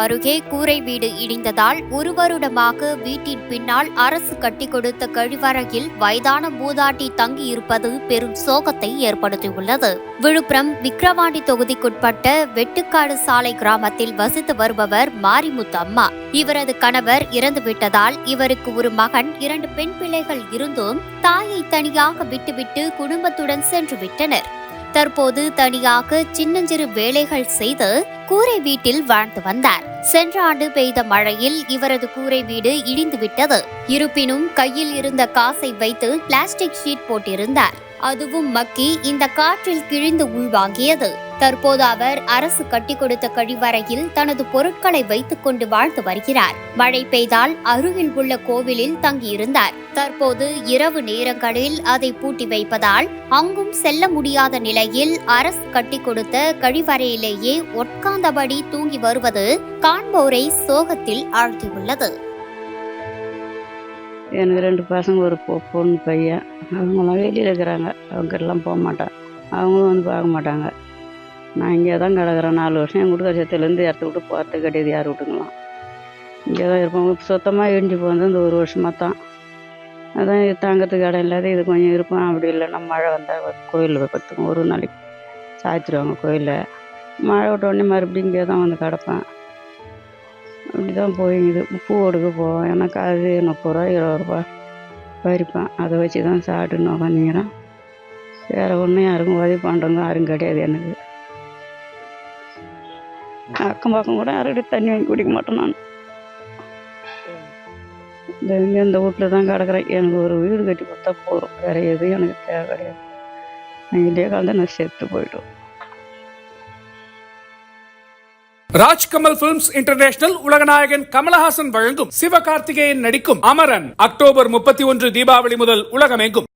அருகே கூரை வீடு இடிந்ததால் ஒரு வருடமாக வீட்டின் பின்னால் அரசு கட்டிக் கொடுத்த கழிவறையில் வயதான மூதாட்டி தங்கியிருப்பது பெரும் சோகத்தை ஏற்படுத்தியுள்ளது. விழுப்புரம் விக்கிரவாண்டி தொகுதிக்குட்பட்ட வெட்டுக்காடு சாலை கிராமத்தில் வசித்து வருபவர் மாரிமுத்து அம்மா இவரது கணவர் இறந்துவிட்டதால் இவருக்கு ஒரு மகன் இரண்டு பெண் பிள்ளைகள் இருந்தும் தாயை தனியாக விட்டுவிட்டு குடும்பத்துடன் சென்று விட்டனர் தற்போது தனியாக சின்னஞ்சிறு வேலைகள் செய்து கூரை வீட்டில் வாழ்ந்து வந்தார். சென்ற ஆண்டு பெய்த மழையில் இவரது கூரை வீடு இடிந்து விட்டது இருப்பினும் கையில் இருந்த காசை வைத்து பிளாஸ்டிக் ஷீட் போட்டிருந்தார். அதுவும் மக்கி இந்த காற்றில் கிழிந்து உள்வாங்கியது. தற்போது அவர் அரசு கட்டிக் கொடுத்த கழிவறையில் தனது பொருட்களை வைத்துக் கொண்டு வாழ்ந்து வருகிறார். மழை பெய்தால் அருகில் உள்ள கோவிலில் தங்கியிருந்தார். தற்போது இரவு நேரங்களில் அதை பூட்டி வைப்பதால் அங்கும் செல்ல முடியாத நிலையில் அரசு கட்டிக் கொடுத்த கழிவறையிலேயே உட்கார்ந்தபடி தூங்கி வருவது காண்போரை சோகத்தில் ஆழ்த்தியுள்ளது. எனக்கு ரெண்டு பசங்க ஒரு பொ பொண்ணு பையன். அவங்களாம் வெளியில் இருக்கிறாங்க. அவங்க போக மாட்டேன் அவங்களும் வந்து பார்க்க மாட்டாங்க. நான் இங்கே தான் கிடக்குறேன். நாலு வருஷம் என் வீட்டுக்கார சத்துலேருந்து இடத்த விட்டு போகிறது கிடையாது யார் வீட்டுங்களாம் இங்கே தான் இருப்போம் சுத்தமாக இடிஞ்சு போனது இந்த ஒரு வருஷமாக தான். அதான் இது தாங்கிறதுக்கு இடம் இல்லாத இது கொஞ்சம் இருப்போம் அப்படி இல்லைன்னா மழை வந்தால் கோயிலில் போய் பத்துக்கும் ஒரு நாளைக்கு சாய்ச்சிருவாங்க கோயிலில். மழை விட்ட உடனே மறுபடியும் இங்கே தான் வந்து கிடப்பேன். அப்படி தான் போயிங்குது பூ எடுக்க போவேன். எனக்கு அது முப்பது ரூபா இருபது ரூபா பறிப்பேன். அதை வச்சு தான் சாப்பிட்டுன்னு உக்காந்துங்கிறேன் வேறு ஒன்றும் யாருக்கும் உதவி பண்ணுறவங்க யாரும் கிடையாது எனக்கு. அக்கம் பக்கம் கூட யாருக்கிட்ட தண்ணி வாங்கி குடிக்க மாட்டேன் நான். இந்த இங்கே இந்த வீட்டில் தான் கிடக்குறேன். எனக்கு ஒரு வீடு கட்டி கொடுத்தா போதும். வேறு எதுவும் எனக்கு தேவை கிடையாது. நான் இதே காலத்தில் நான் செத்து போயிட்டோம். ராஜ்கமல் பிலிம்ஸ் இன்டர்நேஷனல் உலகநாயகன் கமலஹாசன் வழங்கும் சிவகார்த்திகேயன் நடிக்கும் அமரன். அக்டோபர் முப்பத்தி ஒன்று தீபாவளி முதல் உலகமெங்கும்.